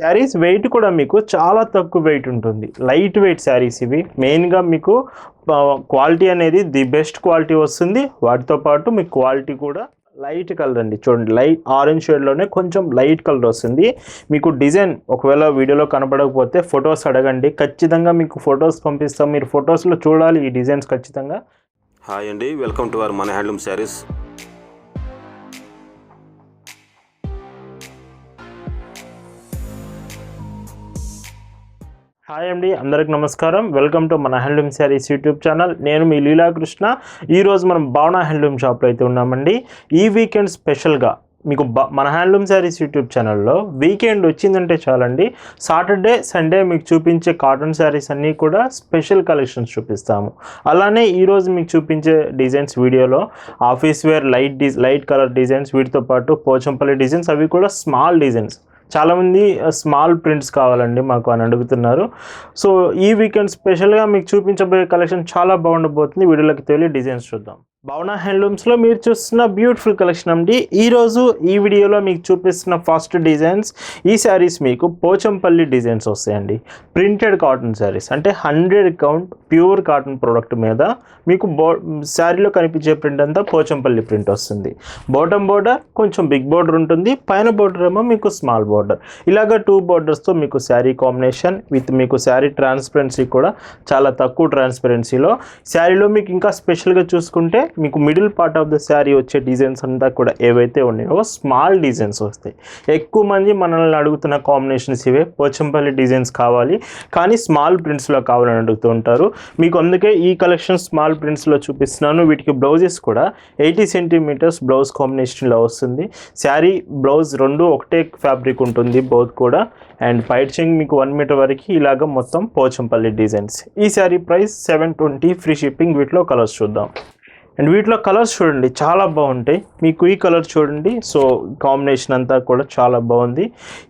Saris wait కూడా మీకు చాలా తక్కువ వెయిట్ ఉంటుంది. లైట్ వెయిట్ శారీస్ ఇవి. మెయిన్గా మీకు క్వాలిటీ అనేది ది బెస్ట్ క్వాలిటీ వస్తుంది. వాటితో పాటు మీకు క్వాలిటీ కూడా లైట్ కలర్ అండి. చూడండి లైట్ ఆరెంజ్ షేడ్లోనే కొంచెం లైట్ కలర్ వస్తుంది. మీకు డిజైన్ ఒకవేళ వీడియోలో కనపడకపోతే ఫొటోస్ అడగండి. ఖచ్చితంగా మీకు ఫొటోస్ పంపిస్తాం. మీరు ఫొటోస్లో చూడాలి ఈ డిజైన్స్ ఖచ్చితంగా. హాయ్ అండి వెల్కమ్ టు అవర్ మన హ్యాండ్లూమ్ శారీస్ హాయ్ అండి అందరికి నమస్కారం. వెల్కమ్ టు మన హ్యాండ్లూమ్ శారీస్ యూట్యూబ్ ఛానల్ నేను మీ లీలాకృష్ణ. ఈరోజు మనం భావన హ్యాండ్లూమ్ షాప్లో అయితే ఉన్నామండి. ఈ వీకెండ్ స్పెషల్గా మీకు మన హ్యాండ్లూమ్ శారీస్ యూట్యూబ్ ఛానల్లో వీకెండ్ వచ్చిందంటే చాలండి. సాటర్డే సండే మీకు చూపించే కాటన్ శారీస్ అన్నీ కూడా స్పెషల్ కలెక్షన్స్ చూపిస్తాము. అలానే ఈరోజు మీకు చూపించే డిజైన్స్ వీడియోలో office wear light the light colour designs వీటితో పాటు పోచంపల్లి డిజైన్స్ అవి కూడా స్మాల్ డిజైన్స్ చాలామంది స్మాల్ ప్రింట్స్ కావాలండి మాకు అని అడుగుతున్నారు. సో ఈ వీకెండ్ స్పెషల్గా మీకు చూపించబోయే కలెక్షన్ చాలా బాగుండబోతుంది. వీడియోలోకి తెలియ డిజైన్స్ చూద్దాం. భవనా హ్యాండ్లూమ్స్లో మీరు చూస్తున్న బ్యూటిఫుల్ కలెక్షన్ అండి. ఈరోజు ఈ వీడియోలో మీకు చూపిస్తున్న ఫస్ట్ డిజైన్స్ ఈ శారీస్ మీకు పోచంపల్లి డిజైన్స్ వస్తాయండి. ప్రింటెడ్ కాటన్ శారీస్ అంటే hundred count pure cotton product మీద మీకు బో శారీలో కనిపించే ప్రింట్ అంతా పోచంపల్లి ప్రింట్ వస్తుంది. బాటమ్ బోర్డర్ కొంచెం బిగ్ బోర్డర్ ఉంటుంది పైన బోర్డర్ ఏమో మీకు స్మాల్ బోర్డర్. ఇలాగ టూ బోర్డర్స్తో మీకు శారీ కాంబినేషన్ విత్ మీకు శారీ ట్రాన్స్పరెన్సీ కూడా చాలా తక్కువ ట్రాన్స్పరెన్సీలో. శారీలో మీకు ఇంకా స్పెషల్గా చూసుకుంటే మీకు middle part of the sari వచ్చే డిజైన్స్ అంతా కూడా ఏవైతే ఉన్నాయో స్మాల్ డిజైన్స్ వస్తాయి. ఎక్కువ మంది మనల్ని అడుగుతున్న కాంబినేషన్స్ ఇవే పోచంపల్లి డిజైన్స్ కావాలి. కానీ స్మాల్ ప్రింట్స్లో కావాలని అడుగుతూ ఉంటారు. మీకు అందుకే ఈ కలెక్షన్ స్మాల్ ప్రింట్స్లో చూపిస్తున్నాను. వీటికి బ్లౌజెస్ కూడా ఎయిటీ సెంటీమీటర్స్ బ్లౌజ్ కాంబినేషన్లో వస్తుంది. శారీ బ్లౌజ్ రెండు ఒకటే ఫ్యాబ్రిక్ ఉంటుంది బోత్ కూడా. అండ్ పైట్ చెంగ్ మీకు వన్ మీటర్ వరకు ఇలాగ మొత్తం పోచంపల్లి డిజైన్స్. ఈ sari price seven twenty free shipping. వీటిలో కలర్స్ చూద్దాం. అండ్ వీటిలో కలర్స్ చూడండి చాలా బాగుంటాయి. మీకు ఈ కలర్ చూడండి సో కాంబినేషన్ అంతా కూడా చాలా బాగుంది.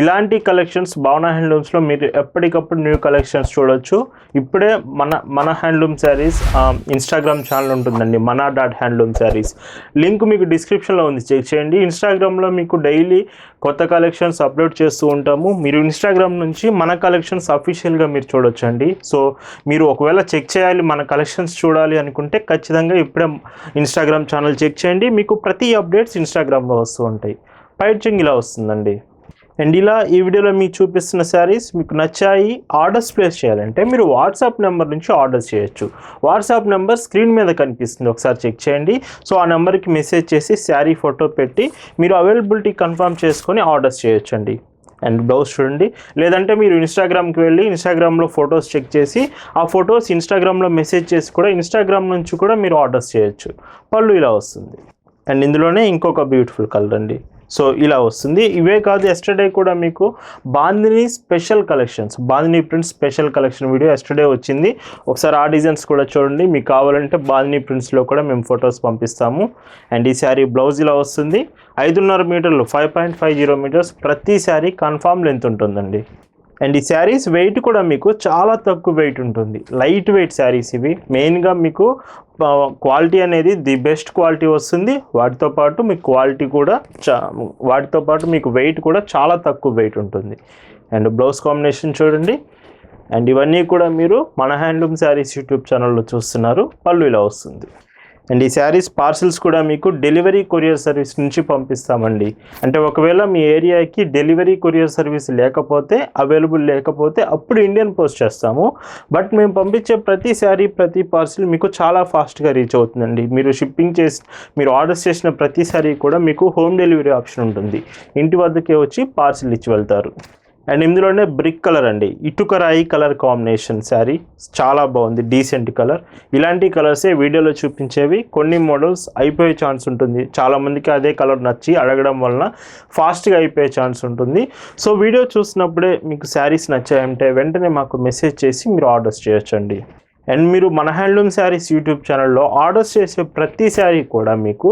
ఇలాంటి కలెక్షన్స్ భావన హ్యాండ్లూమ్స్లో మీరు ఎప్పటికప్పుడు న్యూ కలెక్షన్స్ చూడొచ్చు. ఇప్పుడే మన మన హ్యాండ్లూమ్ శారీస్ ఇన్స్టాగ్రామ్ ఛానల్ ఉంటుందండి మన డాట్ హ్యాండ్లూమ్ శారీస్. లింక్ మీకు డిస్క్రిప్షన్లో ఉంది చెక్ చేయండి. ఇన్స్టాగ్రామ్లో మీకు డైలీ కొత్త కలెక్షన్స్ అప్లోడ్ చేస్తూ ఉంటాము. మీరు ఇన్స్టాగ్రామ్ నుంచి మన కలెక్షన్స్ అఫీషియల్గా మీరు చూడొచ్చండి. సో మీరు ఒకవేళ చెక్ చేయాలి మన కలెక్షన్స్ చూడాలి అనుకుంటే ఖచ్చితంగా ఇప్పుడే ఇన్స్టాగ్రామ్ ఛానల్ చెక్ చేయండి. మీకు ప్రతి అప్డేట్స్ ఇన్స్టాగ్రామ్లో వస్తూ ఉంటాయి. పైచింగ్ ఇలా వస్తుందండి. అండ్ ఇలా ఈ వీడియోలో మీకు చూపిస్తున్న శారీస్ మీకు నచ్చాయి ఆర్డర్స్ ప్లేస్ చేయాలంటే మీరు వాట్సాప్ నెంబర్ నుంచి ఆర్డర్స్ చేయొచ్చు. వాట్సాప్ నెంబర్ స్క్రీన్ మీద కనిపిస్తుంది ఒకసారి చెక్ చేయండి. సో ఆ నెంబర్కి మెసేజ్ చేసి శారీ ఫోటో పెట్టి మీరు అవైలబిలిటీ కన్ఫర్మ్ చేసుకొని ఆర్డర్స్ చేయొచ్చండి. అండ్ బ్లౌజ్ చూడండి. లేదంటే మీరు ఇన్స్టాగ్రామ్కి వెళ్ళి ఇన్స్టాగ్రామ్లో ఫొటోస్ చెక్ చేసి ఆ ఫొటోస్ ఇన్స్టాగ్రామ్లో మెసేజ్ చేసి కూడా ఇన్స్టాగ్రామ్ నుంచి కూడా మీరు ఆర్డర్స్ చేయొచ్చు. పళ్ళు ఇలా వస్తుంది. అండ్ ఇందులోనే ఇంకొక బ్యూటిఫుల్ కలర్ అండి. సో ఇలా వస్తుంది. ఇవే కాదు ఎస్టర్డే కూడా మీకు bandhani special collections bandhani prints special collection video yesterday వచ్చింది. ఒకసారి ఆ డిజైన్స్ కూడా చూడండి. మీకు కావాలంటే బాందిని ప్రింట్స్లో కూడా మేము ఫొటోస్ పంపిస్తాము. అండ్ ఈ శారీ బ్లౌజ్ ఇలా వస్తుంది. ఐదున్నర మీటర్లు five point five zero metres ప్రతి శారీ కన్ఫామ్ లెంత్ ఉంటుందండి. అండ్ ఈ శారీస్ వెయిట్ కూడా మీకు చాలా తక్కువ వెయిట్ ఉంటుంది. లైట్ వెయిట్ శారీస్ ఇవి. మెయిన్గా మీకు క్వాలిటీ అనేది ది బెస్ట్ క్వాలిటీ వస్తుంది. వాటితో పాటు మీకు క్వాలిటీ కూడా చా వాటితో పాటు మీకు వెయిట్ కూడా చాలా తక్కువ వెయిట్ ఉంటుంది. అండ్ బ్లౌజ్ కాంబినేషన్ చూడండి. అండ్ ఇవన్నీ కూడా మీరు మన హ్యాండ్లూమ్ శారీస్ యూట్యూబ్ ఛానల్లో చూస్తున్నారు. పళ్ళు ఇలా వస్తుంది. అండ్ ఈ శారీస్ పార్సిల్స్ కూడా మీకు డెలివరీ కొరియర్ సర్వీస్ నుంచి పంపిస్తామండి. అంటే ఒకవేళ మీ ఏరియాకి డెలివరీ కొరియర్ సర్వీస్ లేకపోతే అవైలబుల్ లేకపోతే అప్పుడు ఇండియన్ పోస్ట్ చేస్తాము. బట్ మేము పంపించే ప్రతి శారీ ప్రతి పార్సిల్ మీకు చాలా ఫాస్ట్గా రీచ్ అవుతుందండి. మీరు షిప్పింగ్ చేసి మీరు ఆర్డర్స్ చేసిన ప్రతి శారీ కూడా మీకు హోమ్ డెలివరీ ఆప్షన్ ఉంటుంది. ఇంటి వద్దకే వచ్చి పార్సిల్ ఇచ్చి వెళ్తారు. అండ్ ఇందులోనే బ్రిక్ కలర్ అండి. ఇటుక రాయి కలర్ కాంబినేషన్ శారీ. చాలా బాగుంది. Decent colour. ఇలాంటి కలర్సే వీడియోలో చూపించేవి. కొన్ని మోడల్స్ అయిపోయే ఛాన్స్ ఉంటుంది. చాలామందికి అదే కలర్ నచ్చి అడగడం వలన ఫాస్ట్గా అయిపోయే ఛాన్స్ ఉంటుంది. సో వీడియో చూసినప్పుడే మీకు శారీస్ నచ్చాయంటే వెంటనే మాకు మెసేజ్ చేసి మీరు ఆర్డర్స్ చేయొచ్చండి. అండ్ మీరు మన హ్యాండ్లూమ్ శారీస్ యూట్యూబ్ ఛానల్లో ఆర్డర్స్ చేసే ప్రతి శారీ కూడా మీకు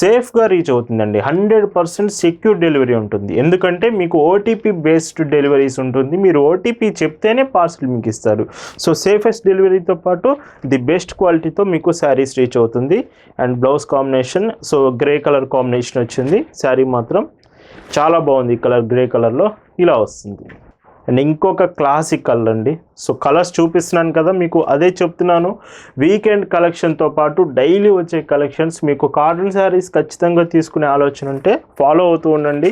సేఫ్గా రీచ్ అవుతుందండి. హండ్రెడ్ పర్సెంట్ సెక్యూర్ డెలివరీ ఉంటుంది. ఎందుకంటే మీకు ఓటీపీ బేస్డ్ డెలివరీస్ ఉంటుంది. మీరు ఓటీపీ చెప్తేనే పార్సల్ మీకు ఇస్తారు. సో సేఫెస్ట్ డెలివరీతో పాటు ది బెస్ట్ క్వాలిటీతో మీకు శారీస్ రీచ్ అవుతుంది. And blouse combination so grey colour combination వచ్చింది. శారీ మాత్రం చాలా బాగుంది. ఈ కలర్ గ్రే కలర్లో ఇలా వస్తుంది. అండ్ ఇంకొక క్లాసిక్ కలర్ అండి. సో కలర్స్ చూపిస్తున్నాను కదా మీకు అదే చెప్తున్నాను. వీకెండ్ కలెక్షన్తో పాటు డైలీ వచ్చే కలెక్షన్స్ మీకు కాటన్ శారీస్ ఖచ్చితంగా తీసుకునే ఆలోచన ఉంటే ఫాలో అవుతూ ఉండండి.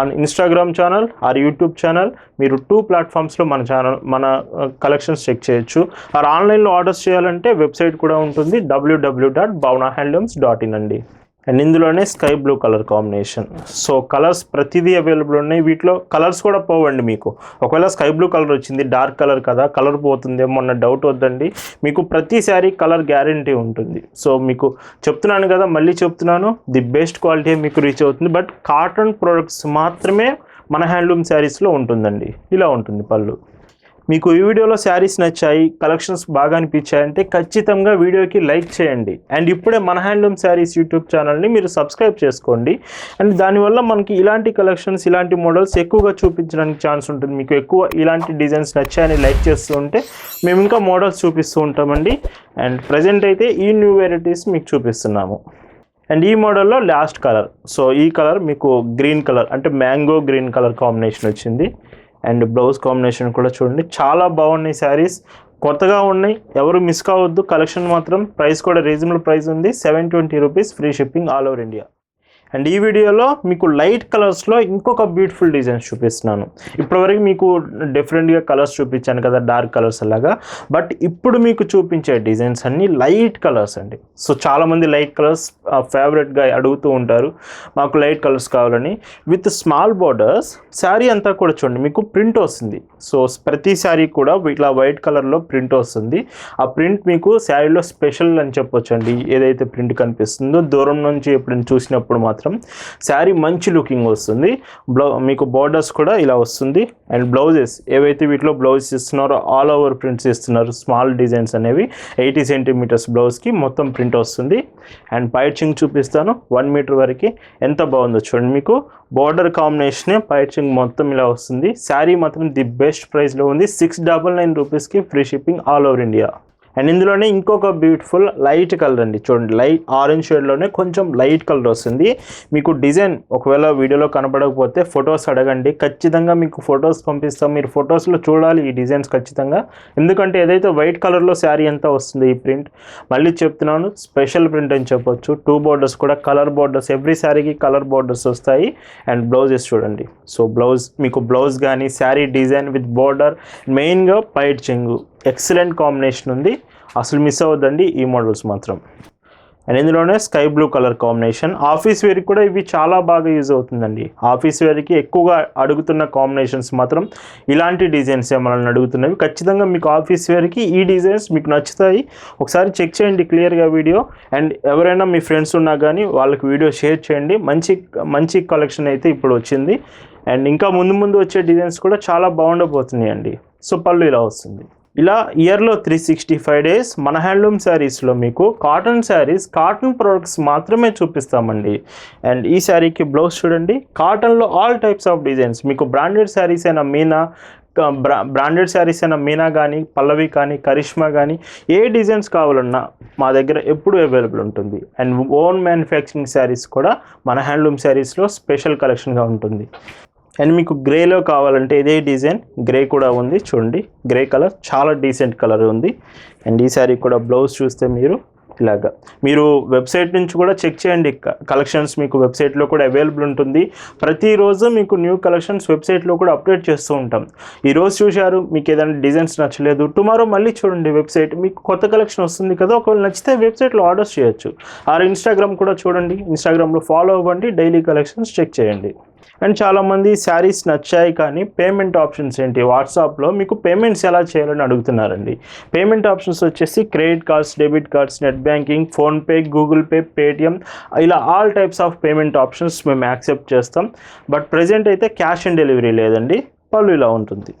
On Instagram channel or YouTube channel మీరు టూ ప్లాట్ఫామ్స్లో మన ఛానల్ మన uh, కలెక్షన్స్ చెక్ చేయొచ్చు. ఆర్ ఆన్లైన్లో ఆర్డర్స్ చేయాలంటే వెబ్సైట్ కూడా ఉంటుంది WWW dot Bhavana handlooms dot in అండి. అండ్ ఇందులోనే sky blue colour combination so colours ప్రతిదీ అవైలబుల్ ఉన్నాయి. వీటిలో కలర్స్ కూడా పోవండి మీకు. ఒకవేళ స్కై బ్లూ కలర్ వచ్చింది డార్క్ కలర్ కదా కలర్ పోతుందేమో అన్న డౌట్ వద్దండి. మీకు ప్రతి కలర్ గ్యారంటీ ఉంటుంది. సో మీకు చెప్తున్నాను కదా మళ్ళీ చెప్తున్నాను. ది బెస్ట్ క్వాలిటీ మీకు రీచ్ అవుతుంది. బట్ కాటన్ ప్రొడక్ట్స్ మాత్రమే మన హ్యాండ్లూమ్ శారీస్లో ఉంటుందండి. ఇలా ఉంటుంది పళ్ళు. మీకు ఈ వీడియోలో శారీస్ నచ్చాయి కలెక్షన్స్ బాగా అనిపించాయంటే ఖచ్చితంగా వీడియోకి లైక్ చేయండి. అండ్ ఇప్పుడే మన హ్యాండ్లూమ్ శారీస్ యూట్యూబ్ ఛానల్ని మీరు సబ్స్క్రైబ్ చేసుకోండి. అండ్ దానివల్ల మనకి ఇలాంటి కలెక్షన్స్ ఇలాంటి మోడల్స్ ఎక్కువగా చూపించడానికి ఛాన్స్ ఉంటుంది. మీకు ఎక్కువ ఇలాంటి డిజైన్స్ నచ్చాయని లైక్ చేస్తూ ఉంటే మేము ఇంకా మోడల్స్ చూపిస్తూ ఉంటామండి. అండ్ ప్రజెంట్ అయితే ఈ న్యూ వెరైటీస్ మీకు చూపిస్తున్నాము. అండ్ ఈ మోడల్లో లాస్ట్ కలర్. సో ఈ కలర్ మీకు గ్రీన్ కలర్ అంటే మ్యాంగో గ్రీన్ కలర్ కాంబినేషన్ వచ్చింది. అండ్ బ్లౌజ్ కాంబినేషన్ కూడా చూడండి. చాలా బాగున్నాయి శారీస్. కొత్తగా ఉన్నాయి. ఎవరు మిస్ కావద్దు. కలెక్షన్ మాత్రం ప్రైస్ కూడా రీజనబుల్ ప్రైస్ ఉంది. Seven twenty rupees free shipping all over India. And ఈ వీడియోలో మీకు లైట్ కలర్స్లో ఇంకొక బ్యూటిఫుల్ డిజైన్స్ చూపిస్తున్నాను. ఇప్పటివరకు మీకు డిఫరెంట్గా కలర్స్ చూపించాను కదా డార్క్ కలర్స్ అలాగా బట్ ఇప్పుడు మీకు చూపించే డిజైన్స్ అన్నీ లైట్ కలర్స్ అండి. సో చాలామంది లైట్ కలర్స్ ఫేవరెట్గా అడుగుతూ ఉంటారు. మాకు లైట్ కలర్స్ కావాలని. విత్ స్మాల్ బార్డర్స్ శారీ అంతా కూడా చూడండి మీకు ప్రింట్ వస్తుంది. సో ప్రతి శారీ కూడా ఇట్లా వైట్ కలర్లో ప్రింట్ వస్తుంది. ఆ ప్రింట్ మీకు శారీలో స్పెషల్ అని చెప్పొచ్చు అండి ఏదైతే ప్రింట్ కనిపిస్తుందో దూరం నుంచి ఎప్పుడైనా చూసినప్పుడు మాత్రం శారీ మంచి లుకింగ్ వస్తుంది. బ్లౌ మీకు బార్డర్స్ కూడా ఇలా వస్తుంది. అండ్ బ్లౌజెస్ ఏవైతే వీటిలో బ్లౌజ్ ఇస్తున్నారో ఆల్ ఓవర్ ప్రింట్స్ ఇస్తున్నారు స్మాల్ డిజైన్స్ అనేవి. ఎయిటీ సెంటీమీటర్స్ బ్లౌజ్కి మొత్తం ప్రింట్ వస్తుంది. అండ్ పైచింగ్ చూపిస్తాను వన్ మీటర్ వరకు. ఎంత బాగుందో చూడండి మీకు. బార్డర్ కాంబినేషనే పైచింగ్ మొత్తం ఇలా వస్తుంది. శారీ మాత్రం ది బెస్ట్ ప్రైస్లో ఉంది. సిక్స్ డబల్ నైన్ రూపీస్కి free shipping all over India. And ఇందులోనే ఇంకొక బ్యూటిఫుల్ లైట్ కలర్ అండి. చూడండి లైట్ ఆరెంజ్ షేడ్లోనే కొంచెం లైట్ కలర్ వస్తుంది. మీకు డిజైన్ ఒకవేళ వీడియోలో కనపడకపోతే ఫొటోస్ అడగండి. ఖచ్చితంగా మీకు ఫొటోస్ పంపిస్తాం. మీరు ఫొటోస్లో చూడాలి ఈ డిజైన్స్ ఖచ్చితంగా. ఎందుకంటే ఏదైతే వైట్ కలర్లో శారీ అంతా వస్తుంది ఈ ప్రింట్ మళ్ళీ చెప్తున్నాను స్పెషల్ ప్రింట్ అని చెప్పొచ్చు. టూ బోర్డర్స్ కూడా కలర్ బోర్డర్స్ ఎవ్రీ శారీకి కలర్ బోర్డర్స్ వస్తాయి. అండ్ బ్లౌజెస్ చూడండి. సో బ్లౌజ్ మీకు బ్లౌజ్ కానీ శారీ డిజైన్ విత్ బోర్డర్ మెయిన్గా పైట్ చెంగు. ఎక్సలెంట్ కాంబినేషన్ ఉంది. అసలు మిస్ అవ్వద్దండి ఈ మోడల్స్ మాత్రం. అండ్ ఇందులోనే sky blue colour combination. Office వేర్కి కూడా ఇవి చాలా బాగా యూజ్ అవుతుందండి. ఆఫీస్ వేర్కి ఎక్కువగా అడుగుతున్న కాంబినేషన్స్ మాత్రం ఇలాంటి డిజైన్స్ మనల్ని అడుగుతున్నవి. ఖచ్చితంగా మీకు ఆఫీస్ వేర్కి ఈ డిజైన్స్ మీకు నచ్చుతాయి. ఒకసారి చెక్ చేయండి క్లియర్గా వీడియో. అండ్ ఎవరైనా మీ ఫ్రెండ్స్ ఉన్నా కానీ వాళ్ళకి వీడియో షేర్ చేయండి. మంచి మంచి కలెక్షన్ అయితే ఇప్పుడు వచ్చింది. అండ్ ఇంకా ముందు ముందు వచ్చే డిజైన్స్ కూడా చాలా బాగుండబోతున్నాయి అండి సో పళ్ళు ఇలా వస్తుంది. ఇలా ఇయర్లో త్రీ సిక్స్టీ ఫైవ్ డేస్ మన హ్యాండ్లూమ్ శారీస్లో మీకు కాటన్ శారీస్ కాటన్ ప్రొడక్ట్స్ మాత్రమే చూపిస్తామండి. అండ్ ఈ శారీకి బ్లౌజ్ చూడండి. కాటన్లో ఆల్ టైప్స్ ఆఫ్ డిజైన్స్ మీకు బ్రాండెడ్ శారీస్ అయినా మీనా బ్రా బ్రాండెడ్ శారీస్ అయినా మీనా కానీ పల్లవి కానీ కరిష్మా కానీ ఏ డిజైన్స్ కావాలన్నా మా దగ్గర ఎప్పుడు అవైలబుల్ ఉంటుంది. అండ్ ఓన్ మ్యానుఫ్యాక్చరింగ్ శారీస్ కూడా మన హ్యాండ్లూమ్ శారీస్లో స్పెషల్ కలెక్షన్గా ఉంటుంది. అండ్ మీకు గ్రేలో కావాలంటే ఇదే డిజైన్ గ్రే కూడా ఉంది చూడండి. గ్రే కలర్ చాలా డీసెంట్ కలర్ ఉంది. అండ్ ఈ శారీ కూడా బ్లౌజ్ చూస్తే మీరు ఇలాగా. మీరు వెబ్సైట్ నుంచి కూడా చెక్ చేయండి కలెక్షన్స్ మీకు వెబ్సైట్లో కూడా అవైలబుల్ ఉంటుంది. ప్రతిరోజు మీకు న్యూ కలెక్షన్స్ వెబ్సైట్లో కూడా అప్డేట్ చేస్తూ ఉంటాం. ఈరోజు చూశారు మీకు ఏదైనా డిజైన్స్ నచ్చలేదు. టుమారో మళ్ళీ చూడండి వెబ్సైట్ మీకు కొత్త కలెక్షన్ వస్తుంది కదా ఒకవేళ నచ్చితే వెబ్సైట్లో ఆర్డర్స్ చేయొచ్చు. ఆర్ ఇన్స్టాగ్రామ్ కూడా చూడండి. ఇన్స్టాగ్రామ్లో ఫాలో అవ్వండి. డైలీ కలెక్షన్స్ చెక్ చేయండి. అండ్ చాలామంది శారీస్ నచ్చాయి కానీ పేమెంట్ ఆప్షన్స్ ఏంటి? వాట్సాప్లో మీకు పేమెంట్స్ ఎలా చేయాలని అడుగుతున్నారండి. పేమెంట్ ఆప్షన్స్ వచ్చేసి credit cards debit cards net banking PhonePe Google Pay Paytm ఇలా all types of payment options మేము యాక్సెప్ట్ చేస్తాం. బట్ ప్రజెంట్ అయితే క్యాష్ ఆన్ డెలివరీ లేదండి. పళ్ళు ఇలా ఉంటుంది.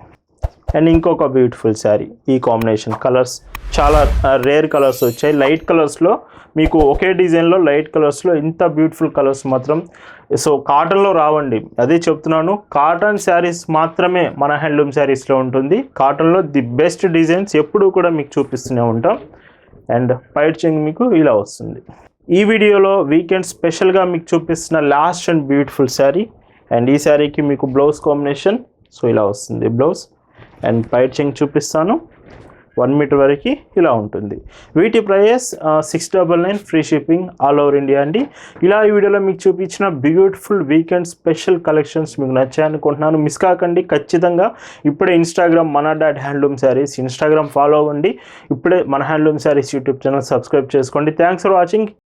అండ్ ఇంకొక బ్యూటిఫుల్ శారీ ఈ కాంబినేషన్ కలర్స్ చాలా రేర్ కలర్స్ వచ్చాయి. లైట్ కలర్స్లో మీకు ఒకే డిజైన్లో లైట్ కలర్స్లో ఇంత బ్యూటిఫుల్ కలర్స్ మాత్రం. సో కాటన్లో రావండి. అదే చెప్తున్నాను కాటన్ శారీస్ మాత్రమే మన హ్యాండ్లూమ్ శారీస్లో ఉంటుంది. కాటన్లో ది బెస్ట్ డిజైన్స్ ఎప్పుడూ కూడా మీకు చూపిస్తూనే ఉంటాం. అండ్ పైచింగ్ మీకు ఇలా వస్తుంది. ఈ వీడియోలో వీకెండ్ స్పెషల్గా మీకు చూపిస్తున్న last and beautiful sari. And ఈ శారీకి మీకు బ్లౌజ్ కాంబినేషన్ సో ఇలా వస్తుంది బ్లౌజ్. అండ్ పైచింగ్ చూపిస్తాను. వన్ మీటర్ వరకు ఇలా ఉంటుంది. వీటి price six double nine free shipping all over India అండి. ఇలా ఈ వీడియోలో మీకు చూపించిన బ్యూటిఫుల్ వీకెండ్ స్పెషల్ కలెక్షన్స్ మీకు నచ్చాయనుకుంటున్నాను. మిస్ కాకండి ఖచ్చితంగా ఇప్పుడే ఇన్స్టాగ్రామ్ మన dot handloom saris Instagram follow అవ్వండి. ఇప్పుడే మన handloom saris YouTube channel subscribe చేసుకోండి. Thanks for watching